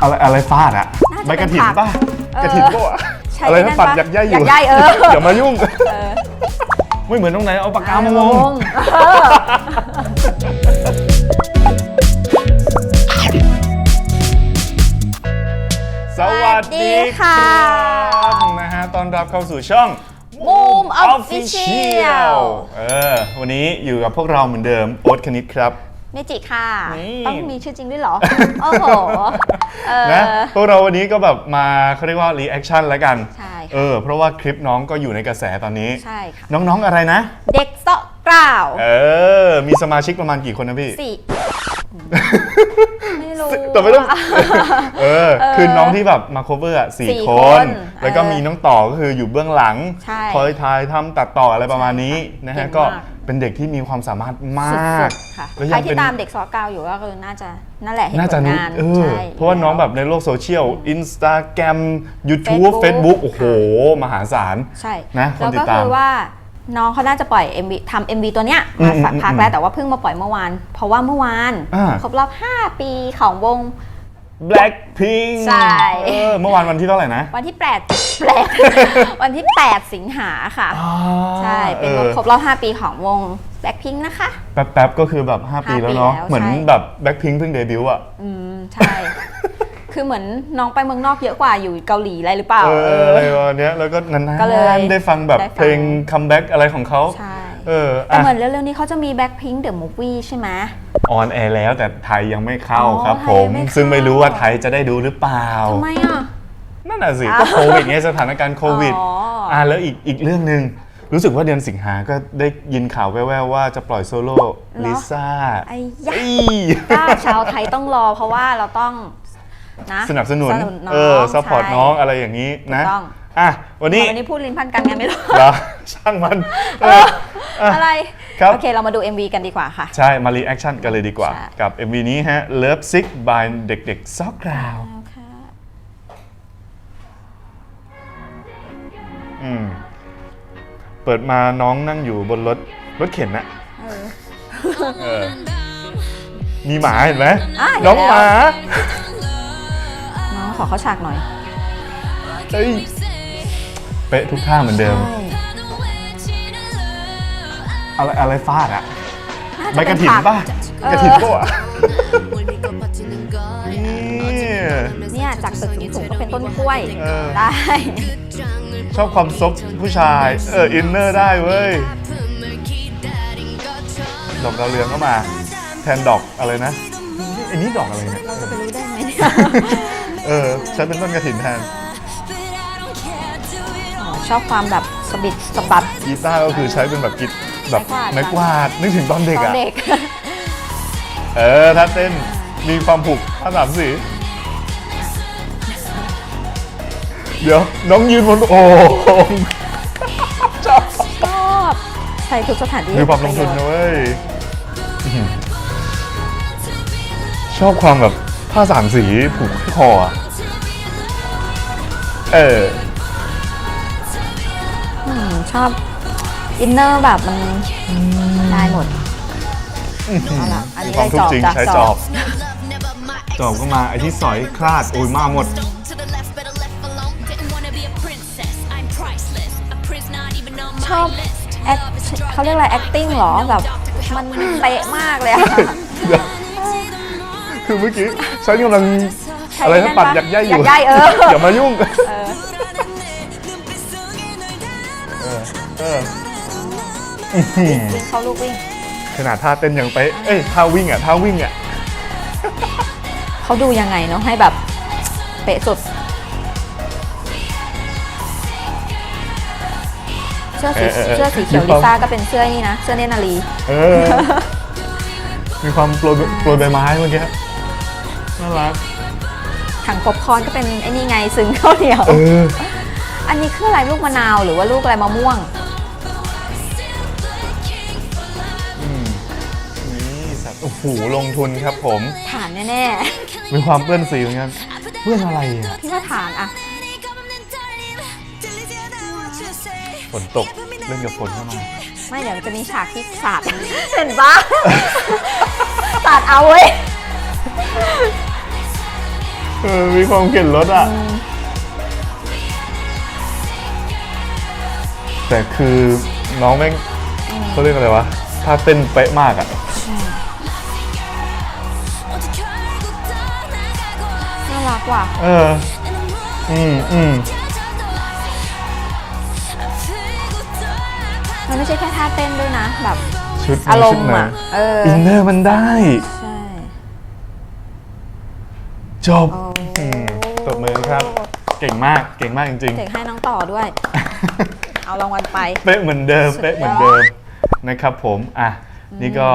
อะไรอะไรฟาดอะน่าจะใบกระถินเป็นผักป่ะเออ กระถินป่ะใช่อะไรนะนั่นปัดปะยักย้ายอยู่ยักย้ายเอออย่ามายุ่งเออไม่เหมือนตรงไหนเอาปากกามาวงเออสวัสดีครับนะฮะต้อนรับเข้าสู่ช่องบูมออฟฟิเชียล เออ วันนี้อยู่กับพวกเราเหมือนเดิม โอ๊ตคณิตครับ เมจิค่ะ นี่ ต้องมีชื่อจริงด้วยเหรอ โอ้โห เออ นะพวกเราวันนี้ก็แบบมาเขาเรียกว่ารีแอคชั่นแล้วกัน ใช่ค่ะเออเพราะว่าคลิปน้องก็อยู่ในกระแสตอนนี้ ใช่ค่ะ น้องๆอะไรนะ เด็กเซาะกล่าวเออ มีสมาชิกประมาณกี่คนนะพี่ สี่ไม่ รู้แต่ไม่ต้องอะเออ คือน้องที่แบบมา cover อะสี่สี่คคน นแล้วก็เออมีน้องต่อก็คืออยู่เบื้องหลัง ใช่คอยถ่ายทำตัดต่ออะไรประมาณนี้นะฮะเก่งมาก ก็เป็นเด็กที่มีความสามารถมสุากดๆค่ะแล้วใครยัที่เป็นตามเด็กเซาะกล่าวอยู่ก็คือน่าจะนั่นแหละเห็นน่าผจะลรู้งานเออใช่ เพราะว่าน้องแบบในโลกโซเชียล Instagram YouTube Facebook Facebook โอ้โหค่ะมหาศาล ใช่นะคนแล้วติก็ดตามคือว่า น้องเขาน่าจะปล่อย MV ทำ MV ตัวเนี้ยมาอืมสักพักอืมแล้วแต่ว่าเพิ่งมาปล่อยเมื่อวาน เพราะว่าเมื่อวานอ่า ครบรอบ 5 ปีของวง Blackpink ใช่ เออเมื่อวานวันที่เท่าไหร่นะวันที่8แปด วันที่ 8 สิงหาค่ะอ่าใช่ เป็นอวันอครบรอบ 5 ปีของวง Blackpink นะคะ แป๊บๆก็คือแบบ 5 ปีแล้วเนาะปีแล้วเหมือนใช่ แบบ Blackpink เพิ่งเดบิวต์อะ อืม ใช่ คือเหมือนน้องไปเมืองนอกเยอะกว่าอยู่เกาหลีอะไรหรือเปล่า เออเออะไรอประมาณเนี้ยแล้วก็นานก็เลย ๆได้ฟังแบบได้ฟังเพลงคัมแบ็กอะไรของเขาใช่เออแต่อะเหมือนเร็วๆนี้เขาจะมี Blackpink The Movie ใช่ไหม ออนแอร์แล้วแต่ไทยยังไม่เข้าอ๋อครับไทผยมไม่เข้า ซึ่งไม่รู้ว่าไทยจะได้ดูหรือเปล่า ทำไมอะ นั่นน่ะสิอ้าวก็โควิดไงสถานการณ์โควิดอ๋ออ่ อ่าแล้วอีกอีกเรื่องหนึ่งรู้สึกว่าเดือนสิงหาก็ได้ยินข่าวแว่วๆว่าจะปล่อยโซโล่ลิซ่าไอ้ยะเอ้ยก็ชาวไทยต้องรอเพราะว่าเราต้อง นะสนับสนุนน้องเออซัพพอร์ตใช่น้องอะไรอย่างนี้นะถูกต้องอะวันนี้วันนี้พูดลิ้นพันกันไงไม่รู้เหรอช่างมันเอออะอะไรครับโอเคเรามาดู MV กันดีกว่าค่ะ ใช่ มารีแอคชั่นกันเลยดีกว่าใช่กับ MV นี้ฮะ Love Sick by เด็กๆซอกกราวแล้วค่ะอืมเปิดมาน้องนั่งอยู่บนรถรถเข็นนะเออเออมีหมาเห็นไหมอะเห็นน้องแล้วหมาน้อง ขอเข้าฉากหน่อยเฮ้ยเป๊ะทุกท่าเหมือนเดิมใช่อะไรอะไรฟาดอะน่าใบจะกเป็ระนถินผักป่ะเออกระถินป่ะนี่เนี่ยจากตึกสูงๆก็เป็นต้นกล้วย เออได้ ชอบความซบผู้ชาย เอออินเนอร์ได้เว้ย ดอกดาวเรืองก็มา แทนดอกอะไรนะไอ้นี่ดอกอะไรเนี่ย เราจะไปรู้ได้ไหมเนี่ย เออใช้เป็นต้นกระถินแทนอ๋อชอบความแบบสะบิดสะบัด กีตาร์ก็คือใช้เป็นแบบกิตแบบไม้ไม้กกวาวาด ดนึกถึงตอนเด็กตอนอะ เด็ก เออ ถ้าเต้นมีความผูกผ้าสามสีเดี๋ยว น้องยืนบนโอ่งชอบชอบใช้ทุกสถานที่มีความลงทุนนะเว้ยอื้อหือชอบความแบบ ผ้าสามสีผูกที่คออะเอออืมชอบอินเนอร์แบบมันได้หมดเอาล่ะอันนี้มีความทุกข์จริงได้จอบใช้จ้ะจอบ จอบก็มาไอ้ที่สอยคลาดโอ้ยมาหมด ชอบแอคเขาเรียกอะไร acting เหรอแบบมันเป๊ะมากเลยอะ เดี๋ยว คือเมื่อกี้ฉันกำลังใช้อะไรนั่นะนปัดปะยักย้ายอยู่ยักย้ายเออ อย่ามายุ่ง เออ เออเอออื้อหือวิ่งเข้าลูกวิ่ง ขนาดท่าเต้นยังไปะเอ้ยท่าวิ่งอะท่าวิ่งอะ เขาดูยังไงเนาะให้แบบ เป๊ะสุด เสื้อสีเออเออเออเสื้อสีเขียวมีคลิวาม ซ่าก็เป็นเสื้อนี่นะ เสื้อเนตรนารี เออ มีความโปรยโปรยใบไม้เมื่อกี้ น่ารักถังป๊อปคอร์นก็เป็นไอ้นี่ไงซึ้งข้าวเหนียว เออ อันนี้คืออะไรลูกมะนาวหรือว่าลูกอะไรมะม่วง อืมนี่สัตว์โอ้โหลงทุนครับผม ฐานแน่มีความเปื้อนสีเหมือนกันเปื้อนอะไรอะๆ พี่ว่าฐานอะฝนตกเล่นกับฝนเข้ามาไม่เดี๋ยวจะมีฉากที่สาด เห็นปะสาดเอาเว้ย เออมีความเข็นรถอะ แต่คือน้องแม่งเขาเรียกอะไรวะท่าเต้นเป๊ะมากอะ น่ารักว่ะเออ อืมอืมมันไม่ใช่แค่ท่าเต้นด้วยนะ แบบ ชุดอารมชุดณ์นะอะ เออ อินเนอร์มันได้ ใช่ จบ โอ้อืมตบมือ ครับ เก่งมาก เก่งมากจริงเด็กให้น้องต่อด้วย เอารางวัลไป ๆ เป๊ะเหมือนเดิมสุดยอดเป๊ะเหมือนเดิมนะครับผม อะ นี่ก็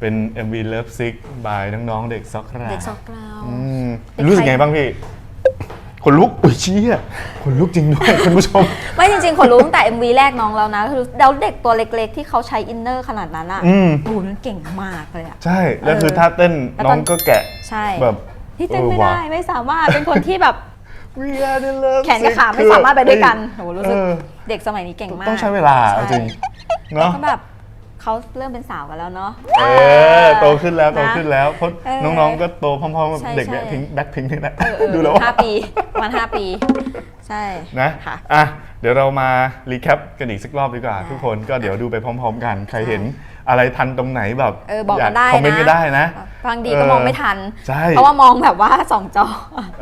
เป็น MV Love Sick by น้องๆเด็กซ็อกราเด็กซอกกราว อืมเด็กไทยรู้สึกไงบ้างพี่ คนลุกอุ้ยเชี่ยคนลุกจริงด้วย คุณผู้ชม ไม่จริงๆขนรู้ตั้งแต่ MV แรกน้องแล้วนะคือแล้วเด็กตัวเล็กๆ ที่เขาใช้อินเนอร์ขนาดนั้นอะอืม โอ้โหมันเก่งมากเลยอะ ใช่ แล้วคือเออท่าเต้นแล้วน้ตออนงก็แกะ ใช่ แบบ ที่เต้นออไม่ว่ะได้ไม่สามารถเป็นคนที่แบบ We are the love แขนกับขา sick ไม่สามารถไปด้วยกันโหรู้สึกเออเด็กสมัยนี้เก่งมากต้องใช้เวลาเอาจริงเนาะก็แบบเขาเริ่มเป็นสาวกันแล้วเนาะเออโตขึ้นแล้วโตขึ้นแล้วเพราะเออน้องๆก็โตพร้อมๆกับใช่เด็กใช่แบ็คพิงแบ็คพิงนี่แหละเออเออดูแล้วห้าว่าปีประมันห้าปี ใช่นะค่ะอะเดี๋ยวเรามารีแคปกันอีกสักรอบดีกว่าทุกคนก็เดี๋ยวดูไปพร้อม ๆ กันใครเห็น อะไรทันตรงไหนแบบเออบอกยากันได้คอมเมนต์นะก็ได้นะบางดีก็มองไม่ทัน ใช่ เพราะว่ามองแบบว่าสองจอ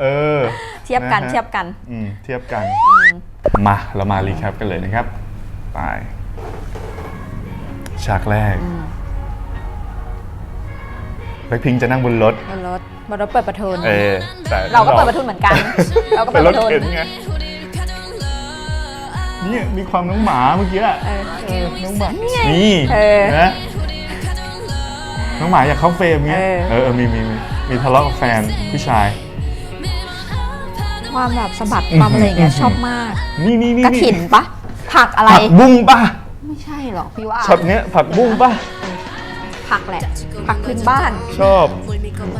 เออ เทียบกันะฮะเทียบกันอืมเทียบกันอืมมาเรามารีแคปกันเลยนะครับ ไป ฉากแรกแบ็คพิงจะนั่งบนรถ บนรถบนรถเปิดประทุนเออแต่เราก็เปิดประทุนเหมือนกัน เราก็เป็เปินดรปถระทุนเข็นไง เนี่ยมีความน้องหมาเมื่อกี้อะเออเออน้องหมานี่ไงนี่เออ นะน้องหมาอยากเข้าเฟรมเงี้ยเออเออเออมีมีมีมีทะเลาะกับแฟนผู้ชาย ความแบบสะบัดความอะไรอย่างเงี้ยอืมชอบมากนี่นี่นี่กระถินปะผักอะไรผักบุ้งป่ะไม่ใช่หรอกพี่ว่าช็อตเนี้ยผักบุ้งป่ะผักแหละผักพื้นบ้าน ชอบ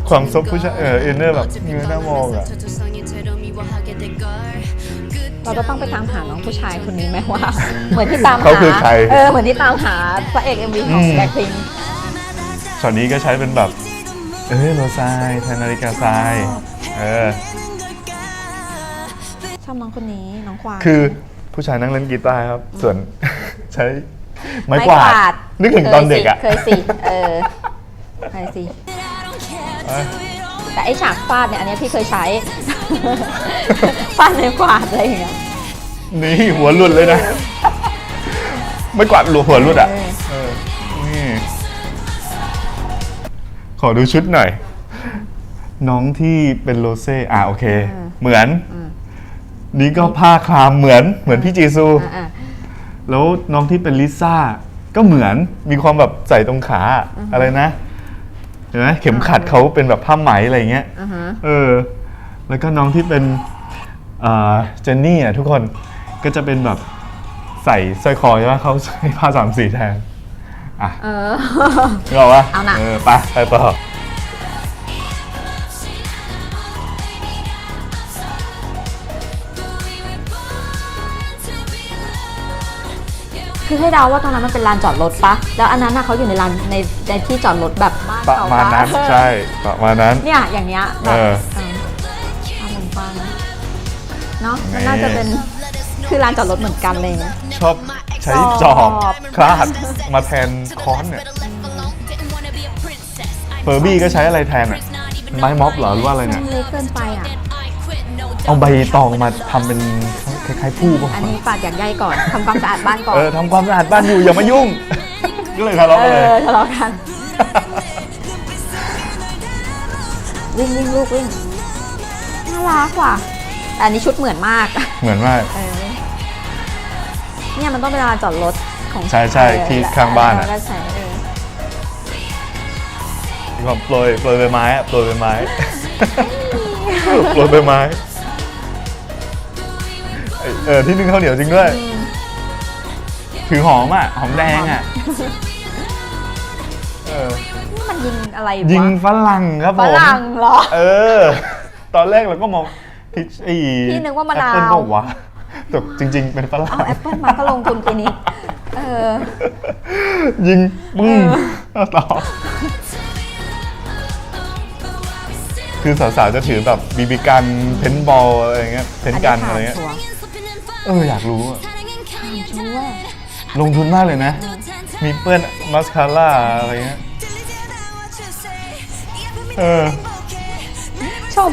ความซบผู้ชายเอออินเนอร์แบบเงยหน้ามองอะ เราจะต้องไปตามหาน้องผู้ชายคนนี้ไหมว่า เหมือนที่ตามหาเขาคือใคร เออเหมือนที่ตามหาพระเอกเอ็มวีของอืมแบล็คพิงช็อตนี้ก็ใช้เป็นแบบ เออโรซายแทนนาฬิกาทรายเออชอบน้องคนนี้น้องควายคือผู้ชายนั่งเล่นกีตาร์ครับ ส่วน ใช้ไม้กวาดนึกถึงตอนเด็กอะเคยสิเคยสิเออเคยสิเออ แต่ไอฉากฟาดเนี่ยอันเนี้ยพี่เคยใช้ ฟาดไม้กวาดอะไรอย่างเงี้ยนี่หัวหลุดเลยนะ ไม่กวาดหลัวหัวหลุดอะเออเออนี่ขอดูชุดหน่อย น้องที่เป็นโรเซ่อะโอเค เหมือน นี่ก็ผ้าคลามเหมือนเหมือนพี่จีซู อะอะแล้วน้องที่เป็นลิซ่าก็เหมือนมีความแบบใส่ตรงขาอะไรนะ เห็นไหมเข็มขัดเขาเป็นแบบผ้าไหมอะไรเงี้ยอ่าฮะเออ แล้วก็น้องที่เป็นเอ่อเจนนี่อะทุกคนก็จะเป็นแบบใส่สร้อยคอใช่ไหมเขาใส่ผ้าสามสีแทนอะเออนึกออกปะเอาน่ะ เออไปไปต่อ คือให้เดาว่าตรงนั้นมันเป็นลานจอดรถปะแล้วอันนั้นน่ะเขาอยู่ในลานในในที่จอดรถแบบบ้านประเขามาณปะนั้นใช่ประมาณนั้น เนี่ยอย่างเงี้ยแบบเออเออทำเหมือนฟังเนาะมันนี่น่าจะเป็นคือลานจอดรถเหมือนกันเลยนะชอบใช้จอบจอบคลาดมาแทนค้อนเนี่ยเฟอร์บี้ก็ใช้อะไรแทนอะไม้ม็อบเหรอหรือว่าอะไรมัเนี่ยนเล็กเกินไปอะเอาใบตองมาทำเป็นค ล้ายๆผู้ป่ะอันนี้ปาดอยากใยก่อนทำความสะอาดบ้านก่อน เออทำความสะอาดบ้านอยู่อย่ามายุ่ง ก็เลยทะเลาะเอกันเลยอทะเลาะกัน วิ่งวิ่งลูกวิ่งน่ารักว่ะแต่อันนี้ชุดเหมือนมาก เหมือนมากเออเนี่ยมันต้องเป็นลานจอดรถของใช่ใช่เออที่ข้างบ้านอะแล้วก็ใช้เออมีความโปรยโปรยใบไม้อะโปรยใบไม้ โปรยใบไม้ เอ้ยเออที่นึ่งข้าวเหนียวจริงด้วย ถือหอมอะ หอมแดงอะเออนี่มันยิงอะไรวะยิงฝรั่งครับผฝม รั่งเหรอ เออ ตอนแรกเราก็มองพิชไอ้พี่นึกว่ามะนาว แอปเปิ้ลเปล่าวะแต่จริง ๆ เป็นฝรั่เอางแอปเปิลมาก็ลงทุนคลินิกเออ ยิงปึ้งเอาต่อ คือสาวๆจะถือแบบบีบีกัน เพนบอลอะไรเงี้ย เพนกันอะไรเงี้ยชัวร์ เอออยากรู้อะชัวร์ลงทุนมากเลยนะ มีเปื้อนมัสคาร่าอะไรเงี้ย เออ ชอบ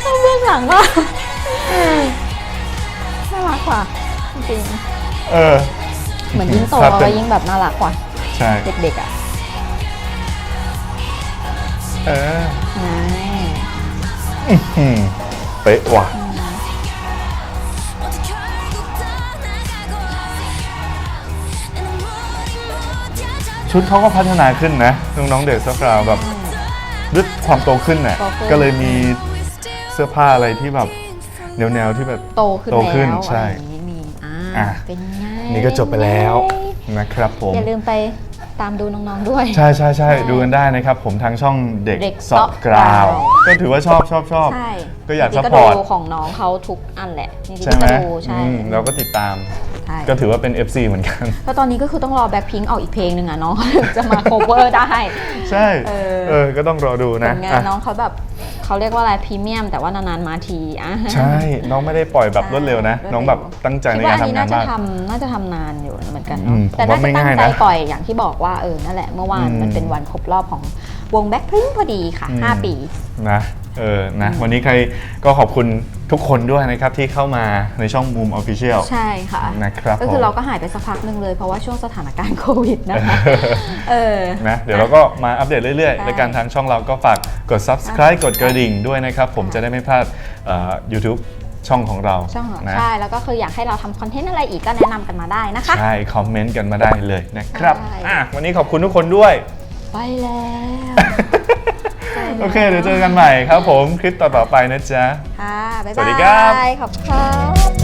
ชอบเบื้องหลังว่ะน่ารักกว่าจริงเออ ๆเหมือนยิ่งโตครับ เราก็ยิ่งแบบน่ารักกว่าใช่ เด็กๆอะเออนายอืมเป๊ะว่ะ ชุดเขาก็พัฒนาขึ้นนะ น้องๆเด็กสักคราวแบบด้วยความโตขึ้นน่ะโตขึ้น ก็เลยมีเสื้อผ้าอะไรที่แบบแนวๆที่แบบ โตขึ้นโตแล้วขึ้นอะไรใช่อย่างนี้มีอ่าอะ เป็นไงนี่ก็จบไปแล้วนะครับผม อย่าลืมไปตามดูน้องๆด้วย ใช่ใช่ใช่ดูกันได้นะครับ ผมทางช่องเด็กเด็กเสาะกราวเสาะกราว ก็ถือว่าชอบชอบชอบ ใช่ก็อยากจริงๆ support ดูของน้องเขาทุกอันแหละจริงๆใช่ไหมก็ดูใช่ อืมเราก็ติดตาม ใช่ ก็ถือว่าเป็น FC เหมือนกันแล้วตอนนี้ก็คือต้องรอแบ็คพิงออกอีกเพลงหนึ่งอะน้องเขาถึงจะมา cover ได้ ใช่ เออ เออ ก็ต้องรอดูผนะลงานอะน้องเขาแบบเขาเรียกว่าอะไรพรีเมียม แต่ว่านานๆมาทีอะใช่ น้องไม่ได้ปล่อยแบบรวดเร็วนะรวดเร็วน้องแบบตั้งใจในคิดกาว่ารอันทำนี้งานน่าจะมากทำน่าจะทำนานอยู่เหมือนกันอืเนาะมแต่น่าผมว่าไม่จะตั้งง่ายใจนะปล่อยอย่างที่บอกว่าเออนั่นแหละเมื่อวานอืมมันเป็นวันครบรอบของ วงแบ็คพิงพอดีค่ะอืม5ปี นะเออนะวันนี้ใครก็ขอบคุณทุกคนด้วยนะครับ ที่เข้ามาในช่องมุมออฟฟิเชียลใช่ค่ะนะครับก็คือผมเราก็หายไปสักพักหนึ่งเลย เพราะว่าช่วงสถานการณ์โควิดนะคะเออนะเดี๋ยวเราก็มาอัปเดตเรื่อยใช่ๆรายการทางช่องเราก็ฝากกด subscribe กดกระดิ่งด้วยนะครับ ผมจะได้ไม่พลาดเอ่อ YouTube ช่องของเราช่องของนะใช่ แล้วก็คืออยากให้เราทำคอนเทนต์อะไรอีกก็แนะนำกันมาได้นะคะ ใช่ คอมเมนต์กันมาได้เลยนะครับใช่อะวันนี้ขอบคุณทุกคนด้วย ไปแล้ว โอเค เดี๋ยวเจอกันใหม่ครับผมคลิปต่อๆไปนะจ๊ะ ค่ะ บ๊ายสวับาสดีครับยขอบคุณครับ